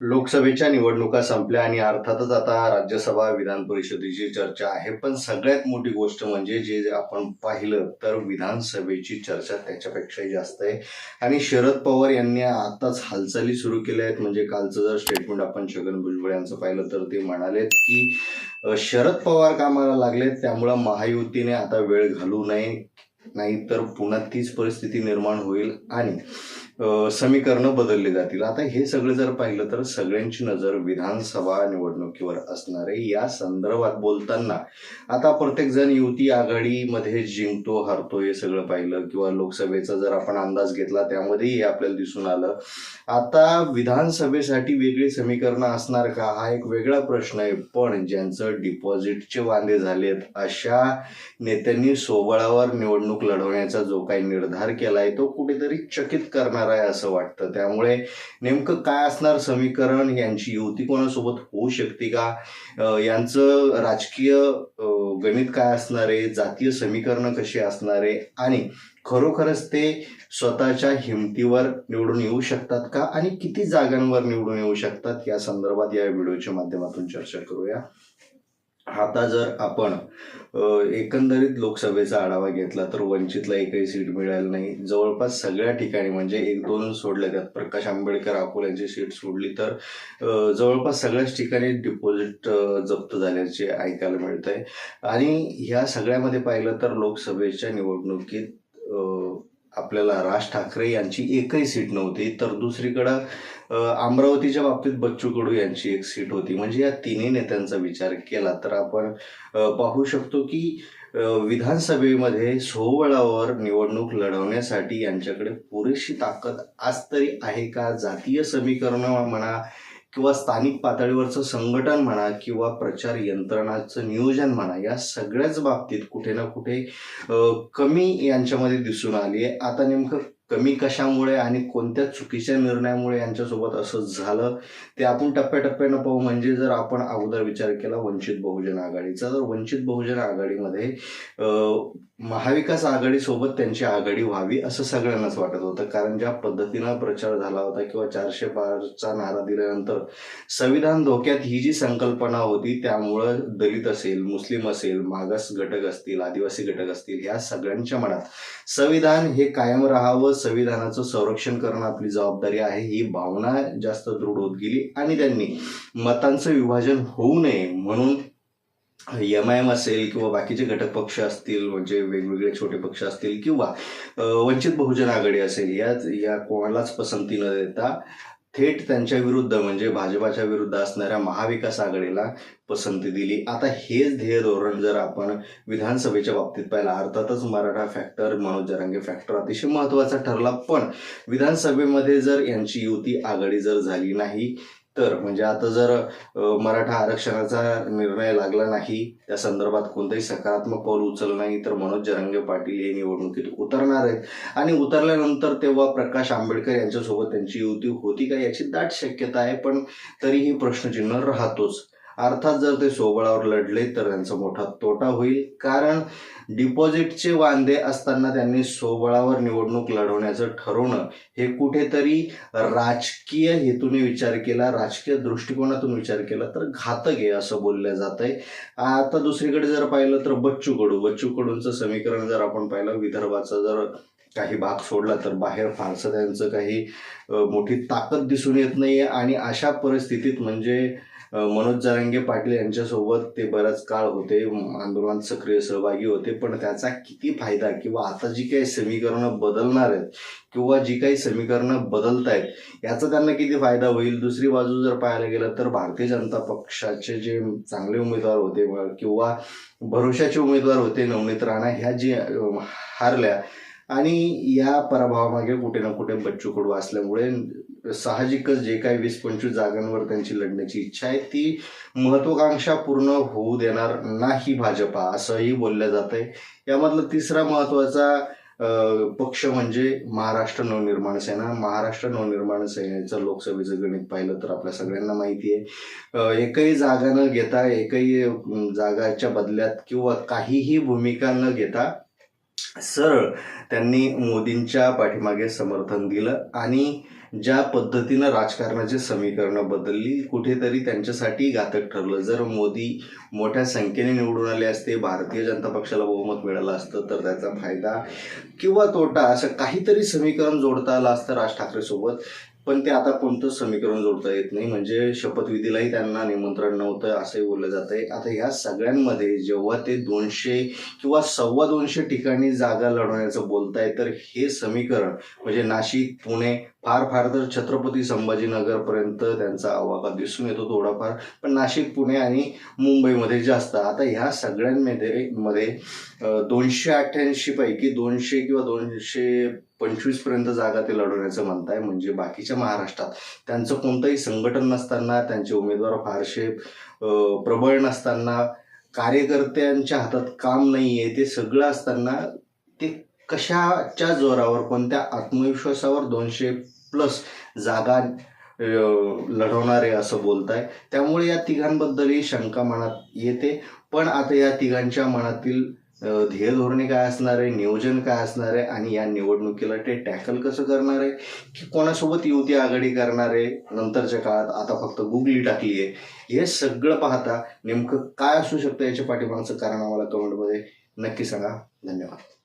लोकसभेच्या निवडणुका संपल्या आणि अर्थातच आता राज्यसभा विधान परिषदेची चर्चा आहे. पण सगळ्यात मोठी गोष्ट म्हणजे जे आपण पाहिलं तर विधानसभेची चर्चा त्याच्यापेक्षाही जास्त आहे. आणि शरद पवार यांनी आताच हालचाली सुरू केल्या आहेत. म्हणजे कालचं जर स्टेटमेंट आपण छगन भुजबळ यांचं पाहिलं तर ते म्हणालेत की शरद पवार कामाला लागलेत त्यामुळं महायुतीने आता वेळ घालू नये नाहीतर पुन्हा तीच परिस्थिती निर्माण होईल. आणि समीकरणं बदलली जातील. आता हे सगळं जर पाहिलं तर सगळ्यांची नजर विधानसभा निवडणुकीवर असणार. आहे या संदर्भात बोलताना आता प्रत्येक जण युती आघाडीमध्ये जिंकतो हरतो हे सगळं पाहिलं किंवा लोकसभेचा जर आपण अंदाज घेतला त्यामध्येही हे आपल्याला दिसून आलं. आता विधानसभेसाठी वेगळी समीकरणं असणार का? हा एक वेगळा प्रश्न आहे. पण ज्यांचं डिपॉझिटचे वांदे झालेत अशा नेत्यांनी सोबळावर निवडणूक लढवण्याचा जो काही निर्धार केला आहे तो कुठेतरी चकित करणार आहे असं वाटतं. त्यामुळे नेमकं काय असणार समीकरण? यांची युती कोणासोबत होऊ शकते का? यांचं राजकीय गणित काय असणार आहे? जातीय समीकरणं कशी असणार आहे? आणि खरोखरच ते स्वतःच्या हिमतीवर निवडून येऊ शकतात का? आणि किती जागांवर निवडून येऊ शकतात? या संदर्भात या व्हिडिओच्या माध्यमातून चर्चा करूया. आता जर आपण एकंदरीत लोकसभेचा आढावा घेतला तर वंचितला एकही सीट मिळाली नाही. जवळपास सगळ्या ठिकाणी म्हणजे एक दोन सोडल्या त्यात प्रकाश आंबेडकर अकोल्यांची सीट सोडली तर जवळपास सगळ्याच ठिकाणी डिपॉझिट जप्त झाल्याचे ऐकायला मिळत आहे आणि ह्या सगळ्यामध्ये पाहिलं तर लोकसभेच्या निवडणुकीत आपल्याला राज ठाकरे यांची एकही सीट नव्हती तर दुसरीकडं अमरावतीच्या बाबतीत बच्चू कडू यांची एक सीट होती. म्हणजे या तिन्ही नेत्यांचा विचार केला तर आपण पाहू शकतो की विधानसभेमध्ये सोहळावर निवडणूक लढवण्यासाठी यांच्याकडे पुरेशी ताकद आज तरी आहे का? जातीय समीकरणं म्हणा किंवा स्थानिक पातळीवरचं संघटन म्हणा किंवा प्रचार यंत्रणाचं नियोजन म्हणा या सगळ्याच बाबतीत कुठे ना कुठे कमी यांच्यामध्ये दिसून आली आहे. आता नेमकं कमी कशामुळे आणि कोणत्या चुकीच्या निर्णयामुळे यांच्यासोबत असं झालं ते आपण टप्प्याटप्प्यानं पाहू. म्हणजे जर आपण अगोदर विचार केला वंचित बहुजन आघाडीचा तर वंचित बहुजन आघाडीमध्ये महाविकास आघाडीसोबत त्यांची आघाडी व्हावी असं सगळ्यांनाच वाटत होतं. कारण ज्या पद्धतीनं प्रचार झाला होता किंवा चारशे पारचा नारा दिल्यानंतर संविधान धोक्यात ही जी संकल्पना होती त्यामुळं दलित असेल मुस्लिम असेल मागास घटक असतील आदिवासी घटक असतील ह्या सगळ्यांच्या मनात संविधान हे कायम राहावं संविधानाचं संरक्षण करणं आपली जबाबदारी आहे ही भावना जास्त दृढ होत गेली आणि त्यांनी मतांचं विभाजन होऊ नये म्हणून एम आय एम असेल किंवा बाकीचे घटक पक्ष असतील म्हणजे वेगवेगळे छोटे पक्ष असतील किंवा वंचित बहुजन आघाडी असेल या या कोणालाच पसंती न देता थेट त्यांच्या विरुद्ध म्हणजे भाजपाच्या विरुद्ध असणाऱ्या महाविकास आघाडीला पसंती दिली. आता हेच ध्येय धोरण जर आपण विधानसभेच्या बाबतीत पाहिला अर्थातच मराठा फॅक्टर मनोज जरांगे फॅक्टर अतिशय महत्त्वाचा ठरला. पण विधानसभेमध्ये जर यांची युती आघाडी जर झाली नाही तर म्हणजे आता जर मराठा आरक्षणाचा निर्णय लागला नाही त्या संदर्भात कोणतंही सकारात्मक पाऊल उचललं नाही तर मनोज जरांगे पाटील हे निवडणुकीत उतरणार आहेत. आणि उतरल्यानंतर तेव्हा प्रकाश आंबेडकर यांच्यासोबत त्यांची युती होती का याची दाट शक्यता आहे पण तरीही प्रश्नचिन्ह राहतोच. अर्थात जर ते सोबळावर लढले तर त्यांचा मोठा तोटा होईल. कारण डिपॉझिटचे वांदे असताना त्यांनी सोबळावर निवडणूक लढवण्याचं ठरवणं हे कुठेतरी राजकीय हेतूने विचार केला राजकीय दृष्टिकोनातून विचार केला तर घातक आहे असं बोललं जात आहे आता दुसरीकडे जर पाहिलं तर बच्चू कडू बच्चू कडूंचं समीकरण जर आपण पाहिलं विदर्भाचा जर काही भाग सोडला तर बाहेर फारसं त्यांचं काही मोठी ताकद दिसून येत नाही आणि अशा परिस्थितीत म्हणजे मनोज जरांगे पाटील यांच्यासोबत ते बराच काळ होते आंदोलनात सक्रिय सहभागी होते पण त्याचा किती फायदा किंवा आता जी काही समीकरणं बदलणार आहेत किंवा जी काही समीकरणं बदलत आहेत याचा त्यांना किती फायदा होईल? दुसरी बाजू जर पाहायला गेलं तर भारतीय जनता पक्षाचे जे चांगले उमेदवार होते किंवा भरोशाचे उमेदवार होते नवनीत राणा ह्या जी हारल्या आणि या पराभवामागे कुठे ना कुठे बच्चू कडू असल्यामुळे साहजिकच जे काही वीस पंचवीस जागांवर त्यांची लढण्याची इच्छा आहे ती महत्वाकांक्षा पूर्ण होऊ देणार नाही भाजपा असंही बोललं जात आहे यामधला तिसरा महत्त्वाचा पक्ष म्हणजे महाराष्ट्र नवनिर्माण सेना. महाराष्ट्र नवनिर्माण सेनेचं लोकसभेचं गणित पाहिलं तर आपल्या सगळ्यांना माहिती आहे. एकही जागा न घेता एकही जागाच्या बदल्यात किंवा काहीही भूमिका न घेता सरळ त्यांनी मोदींच्या पाठीमागे समर्थन दिलं आणि ज्या पद्धतीनं राजकारणाची समीकरणं बदलली कुठेतरी त्यांच्यासाठी घातक ठरलं. जर मोदी मोठ्या संख्येने निवडून आले असते भारतीय जनता पक्षाला बहुमत मिळालं असतं तर त्याचा फायदा किंवा तोटा असं काहीतरी समीकरण जोडता आलं असतं राज ठाकरेसोबत. पण ते आता कोणतं समीकरण जोडता येत नाही. म्हणजे शपथविधीलाही त्यांना निमंत्रण नव्हतं असंही बोललं जात आहे आता ह्या सगळ्यांमध्ये जेव्हा ते दोनशे किंवा सव्वा दोनशे ठिकाणी जागा लढवण्याचं बोलताय तर हे समीकरण म्हणजे नाशिक पुणे फार फार तर छत्रपती संभाजीनगरपर्यंत त्यांचा आवाका दिसून येतो थोडाफार. पण नाशिक पुणे आणि मुंबईमध्ये जास्त. आता ह्या सगळ्यांमध्ये मध्ये दोनशे अठ्ठ्याऐंशी पैकी दोनशे किंवा दोनशे पंचवीसपर्यंत जागा ते लढवण्याचं म्हणताय. म्हणजे बाकीच्या महाराष्ट्रात त्यांचं कोणतंही संघटन नसताना त्यांचे उमेदवार फारसे प्रबळ नसताना कार्यकर्त्यांच्या हातात काम नाही आहे ते सगळं असताना ते कशाच्या जोरावर कोणत्या आत्मविश्वासावर दोनशे प्लस जागा लढवणारे असं बोलताय. त्यामुळे या तिघांबद्दलही शंका मनात येते. पण आता या तिघांच्या मनातील ध्येय धोरणे काय असणार आहे नियोजन काय असणार आहे आणि या निवडणुकीला ते टॅकल कसं करणार आहे की कोणासोबत युती आघाडी करणार आहे नंतरच्या काळात आता फक्त गुगली टाकली आहे हे सगळं पाहता नेमकं काय असू शकतं याच्या पाठीमागचं कारण आम्हाला कमेंटमध्ये नक्की सांगा. धन्यवाद.